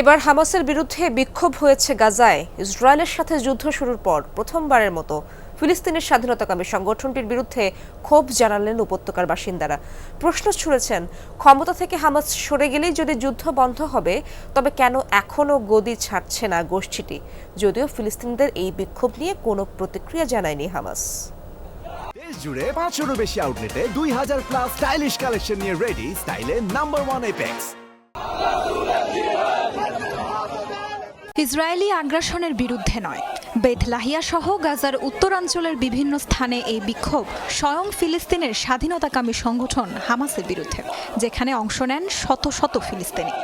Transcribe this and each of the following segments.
এবার হামাসের বিরুদ্ধে বিক্ষোভ হয়েছে গাজায়। ইসরায়েলের সাথে যুদ্ধ শুরুর পর প্রথমবারের মতো ফিলিস্তিনের স্বাধীনতাকামী সংগঠনটির বিরুদ্ধে ক্ষোভ জানালেন উপত্যকার বাসিন্দারা। প্রশ্ন ছুড়েছেন, ক্ষমতা থেকে হামাস সরে গেলেই যদি যুদ্ধ বন্ধ হবে, তবে কেন এখনও গদি ছাড়ছে না গোষ্ঠীটি? যদিও ফিলিস্তিনিদের এই বিক্ষোভ নিয়ে কোনো প্রতিক্রিয়া জানায়নি হামাস। দেশ জুড়ে পাঁচশোরও বেশি আউটলেটে দুই হাজার প্লাস স্টাইলিশ কালেকশন নিয়ে রেডি স্টাইলে নাম্বার ওয়ান এপেক্স ইসরায়েলি আগ্রাসনের বিরুদ্ধে নয়। বেথলাহিয়া সহ গাজার উত্তরাঞ্চলের বিভিন্ন স্থানে এই বিক্ষোভ স্বয়ং ফিলিস্তিনের স্বাধীনতাকামী সংগঠন হামাসের বিরুদ্ধে, যেখানে অংশ নেন শত শত ফিলিস্তিনি।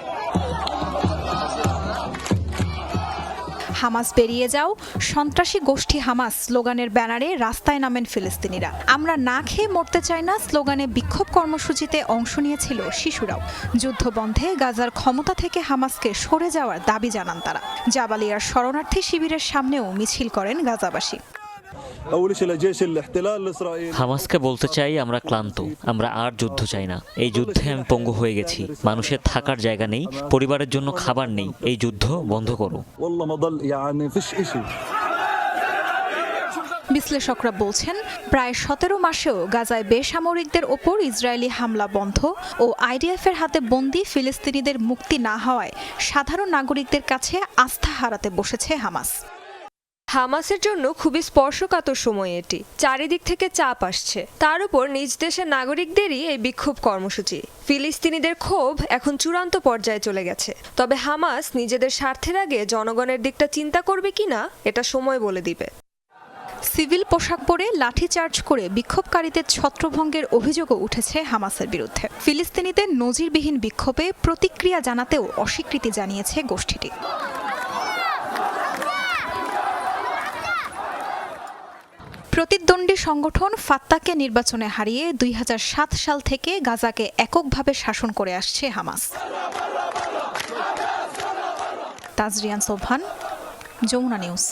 হামাস বেরিয়ে যাও। সন্ত্রাসী গোষ্ঠী হামাস স্লোগানের ব্যানারে রাস্তায় নামেন ফিলিস্তিনিরা। আমরা না খেয়ে মরতে চাই না স্লোগানে বিক্ষোভ কর্মসূচিতে অংশ নিয়েছিল শিশুরাও। যুদ্ধবন্ধে গাজার ক্ষমতা থেকে হামাসকে সরে যাওয়ার দাবি জানান তারা। জাবালিয়ার শরণার্থী শিবিরের সামনেও মিছিল করেন গাজাবাসী। হামাসকে বলতে চাই আমরা ক্লান্ত আমরা আর যুদ্ধ চাই না। এই যুদ্ধে আমি পঙ্গু হয়ে গেছি। মানুষের থাকার জায়গা নেই পরিবারের জন্য খাবার নেই। এই যুদ্ধ বন্ধ করো। বিশ্লেষকরা বলছেন প্রায় সতেরো মাসেও গাজায় বেসামরিকদের ওপর ইসরায়েলি হামলা বন্ধ ও আইডিএফ এর হাতে বন্দি ফিলিস্তিনিদের মুক্তি না হওয়ায় সাধারণ নাগরিকদের কাছে আস্থা হারাতে বসেছে হামাস। হামাসের জন্য খুবই স্পর্শকাতর সময় এটি। চারিদিক থেকে চাপ আসছে। তার উপর নিজ দেশের নাগরিকদেরই এই বিক্ষোভ কর্মসূচি। ফিলিস্তিনিদের ক্ষোভ এখন চূড়ান্ত পর্যায়ে চলে গেছে। তবে হামাস নিজেদের স্বার্থের আগে জনগণের দিকটা চিন্তা করবে কিনা এটা সময় বলে দিবে। সিভিল পোশাক পরে লাঠিচার্জ করে বিক্ষোভকারীদের ছত্রভঙ্গের অভিযোগও উঠেছে হামাসের বিরুদ্ধে। ফিলিস্তিনিদের নজিরবিহীন বিক্ষোভে প্রতিক্রিয়া জানাতেও অস্বীকৃতি জানিয়েছে গোষ্ঠীটি। প্রতিদ্বন্দ্বী সংগঠন ফাত্তাকে নির্বাচনে হারিয়ে দুই হাজার সাত সাল থেকে গাজাকে এককভাবে শাসন করে আসছে হামাস। তাজরিয়ান সোভান যমুনা নিউজ।